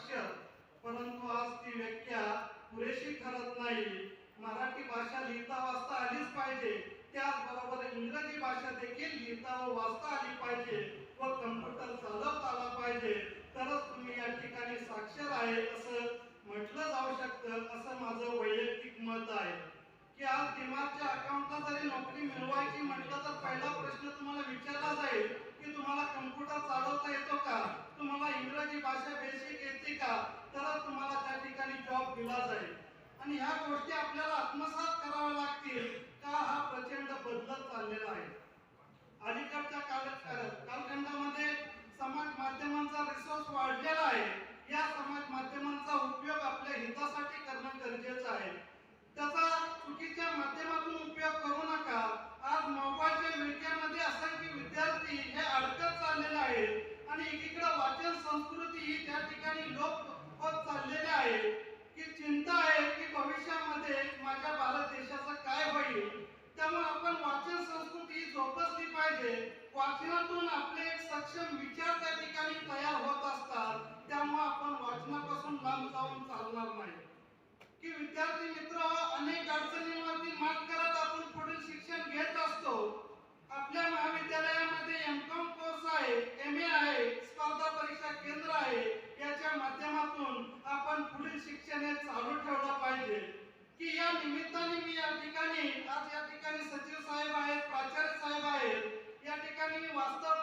साक्षर परंतु आज ती व्याख्या पुरेशी ठरत नाही. मराठी भाषा लिहिता वाचता आलीच पाहिजे. त्याचबरोबर इंग्रजी भाषा देखील लिहिता व वाचता आली पाहिजे व कम्प्युटर चालवता आला पाहिजे. तरच तुम्ही या ठिकाणी साक्षर आहे असं म्हटलं जाऊ शकतं असं माझं वैयक्तिक मत आहे. की आज दिमागच्या अकाउंटला जरी नोकरी मिळवायची म्हटलं तर पहिला प्रश्न तुम्हाला विचारला जाईल की तुम्हाला कम्प्युटर चालवता येतो का? तुम्हाला इंग्रजी भाषा बेसिक का? तरच तुम्हाला त्या ठिकाणी जॉब दिला जाईल. आणि ह्या गोष्टी आपल्याला आत्मसात कराव्या लागतील का हा प्रचंड बदलत चाललेला आहे. अलीकडच्या काल कालखंडामध्ये समाज माध्यमांचा रिसोर्स वाढलेला आहे या समाज माध्यमांचा उपयोग आपल्या हितासाठी करणं गरजेचं आहे त्याचा चुकीच्या माध्यमातून उपयोग करू नका आज मोबाईलच्या विळख्यामध्ये असंख्य विद्यार्थी हे अडकत चाललेले आहेत आणि एकीकडे वाचन संस्कृती ही त्या ठिकाणी लोप होत चाललेली आहे की चिंता आहे की भविष्यामध्ये माझ्या भारत देशाचं काय होईल त्यामुळे आपण वाचन संस्कृती जोपासली पाहिजे. वाचनातून आपले एक सक्षम विचार त्या ठिकाणी तयार होत असतात. त्यामुळे आपण वाचनापासून लांब जाऊन चालणार नाही. की विद्यार्थी मित्र अनेक अडचणींवरती मात करत आपण पुढील शिक्षण घेत असतो. आपल्या महाविद्यालयामध्ये एम कॉम कोर्स आहे एम ए आहे स्पर्धा परीक्षा केंद्र आहे याच्या माध्यमातून आपण पुढील शिक्षण हे चालू ठेवलं पाहिजे की या निमित्ताने मी या ठिकाणी आज या ठिकाणी सचिव साहेब आहेत प्राचार्य साहेब आहेत या ठिकाणी मी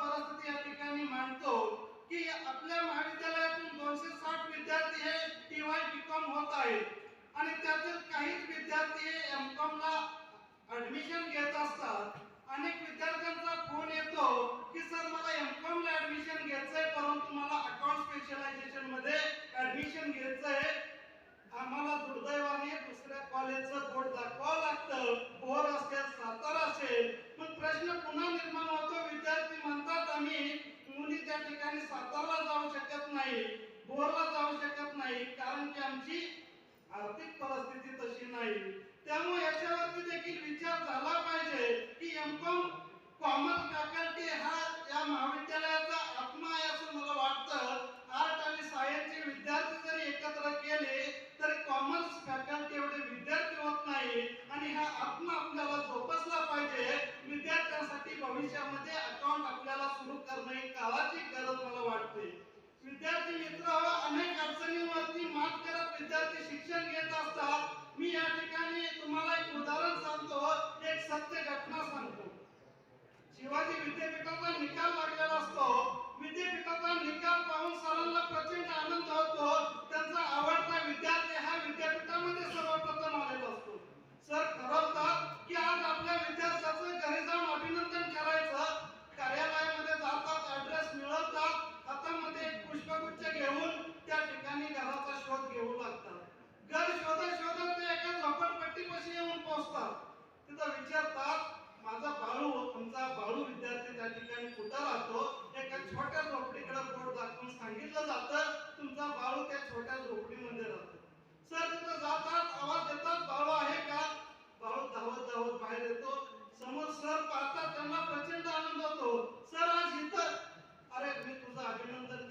वास्तव या ठिकाणी मांडतो की आपल्या महाविद्यालयातून दोनशे साठ विद्यार्थी हे टी वाय बी कॉम होत आहेत. आणि त्यातील काहीच विद्यार्थी हे एम कॉम ला ऍडमिशन घेत असतात अनेक विद्यार्थ्यांचा फोन येतो की सर मला एम कॉम ला ऍडमिशन घ्यायचंय परंतु मला अकाउंट स्पेशलायझेशनमध्ये ऍडमिशन घ्यायचंय आम्हाला दुर्दैवाने दुसऱ्या कॉलेजचं बोर्ड दाखवावं लागतं बोर असेल सातारा असेल मग प्रश्न पुन्हा निर्माण होतो विद्यार्थी म्हणतात आम्ही मुली त्या ठिकाणी सातारला जाऊ शकत नाही बोरला जाऊ शकत नाही कारण की आमची आर्थिक परिस्थिती तशी नाही त्यामुळे याच्यावरती देखील विचार झाला पाहिजे की एम कॉम कॉमर्स फॅकल्टी हा या महाविद्यालयाचा आत्मा आहे असं मला वाटतं आर्ट आणि सायन्सचे विद्यार्थी जरी एकत्र केले तरी कॉमर्स फॅकल्टी एवढे विद्यार्थी होत नाही आणि हा आत्मा आपल्याला जोपासला पाहिजे विद्यार्थ्यांसाठी भविष्यामध्ये अकाउंट आपल्याला सुरू करणे ही काळाची गरज मला वाटते विद्यार्थी मित्र अनेक अडचणींवरती मात करत विद्यार्थी शिक्षण घेत असतात मी या ठिकाणी तुम्हाला एक उदाहरण सांगतो एक सत्य घटना सांगतो शिवाजी विद्यापीठाचा निकाल लागलेला असतो विद्यापीठाचा निकाल पाहून सरांना प्रचंड आनंद होतो त्यांचा आवडता विद्यार्थी हा विद्यापीठामध्ये सर्वप्रथम आलेला असतो सर ठरवतात की आज आपल्या विद्यार्थ्याचं घरी जाऊन अभिनंदन करायचं कार्यालयामध्ये जातात ऍड्रेस मिळवतात हातामध्ये एक पुष्पगुच्छ घेऊन त्या ठिकाणी घराचा शोध घेऊ लागतात घर शोधत शोधत ते एका झोपडपट्टीपाशी येऊन पोहोचतात तिथं विचारतात माझा बाळू तुमचा बाळू विद्यार्थी त्या ठिकाणी कुठं राहतो एका छोट्या झोपडीकडे बोट दाखवून सांगितलं जातं तुमचा बाळू त्या छोट्या झोपडीमध्ये राहतो सर तिथं जातात आवाज देतात बाळू आहे का बाळू धावत धावत बाहेर येतो समोर सर पाहतात त्यांना प्रचंड आनंद होतो सर आज इथं अरे मी तुझं अभिनंदन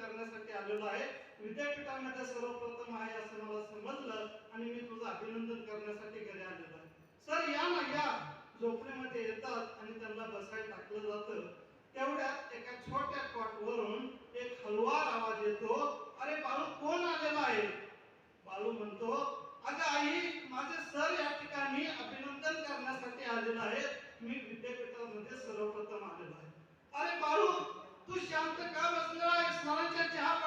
करण्यासाठी आहे. विद्यापीठामध्ये सर्वप्रथम आहे असं मला समजलं आणि मी तुझं अभिनंदन करण्यासाठी घरी आलेलो आहे. सर या ना या झोपडीमध्ये येतात आणि त्यांना बसायला टाकलं जातं. तेवढ्यात एका छोट्या कॉटवरून एक हलवार आवाज येतो. अरे बालू कोण आलेला आहे? बालू म्हणतो अगं आई माझे सर या ठिकाणी अभिनंदन करण्यासाठी आलेला आहे मी विद्यापीठामध्ये सर्वप्रथम आलेलो आहे. अरे बालू तू शांत का बसलेला आहे? सरांच्या चहा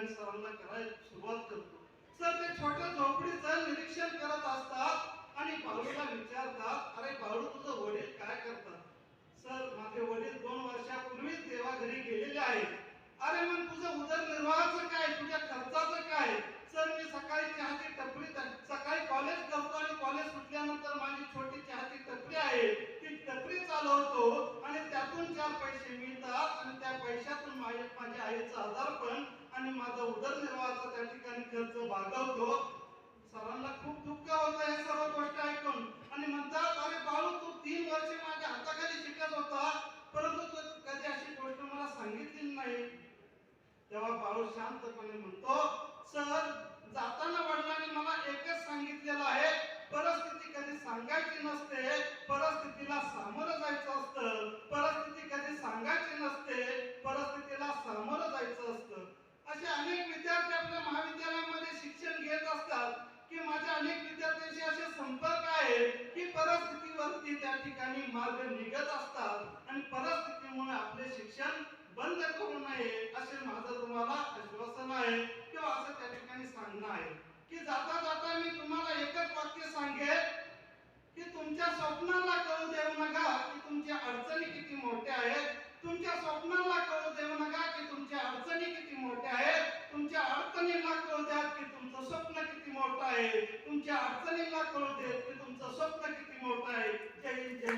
ठिकाणी सरांना करायला सुरुवात करतो. सर ते छोट्या झोपडीचं निरीक्षण करत असतात आणि भाऊला विचारतात अरे भाऊ तुझं वडील काय करतात? सर माझे शाळेचं आजारपण आणि माझा उदरनिर्वाहाचा त्या ठिकाणी खर्च भागवतो सरांना खूप दुःख होत हे सर्व गोष्ट ऐकून. आणि म्हणतात अरे बाळू तू तीन वर्षे माझ्या हाताखाली शिकत होता परंतु तू कधी अशी गोष्ट मला सांगितली नाही. तेव्हा बाळू शांतपणे म्हणतो सर जाताना वडिलांनी मला एकच सांगितलेलं आहे. परिस्थिती कधी सांगायची नसते. परिस्थितीला सामोरं जायचं असतं. मार्ग निघत असतात आणि परिस्थितीमुळे आपले शिक्षण बंद करू नये असे माझं तुम्हाला आश्वासन आहे किंवा असं त्या ठिकाणी सांगणं आहे. की जाता जाता मी तुम्हाला एकच वाक्य सांगेल की तुमच्या स्वप्नाला कळू देऊ नका की तुमच्या अडचणी किती मोठ्या आहेत. तुमच्या स्वप्नाला कळू देऊ नका की तुमच्या अडचणी किती मोठ्या आहेत. तुमच्या अडचणीला कळू द्या की तुमचं स्वप्न किती मोठं आहे. तुमच्या अडचणीला कळू देत की तुमचं स्वप्न किती मोठं आहे. जय जय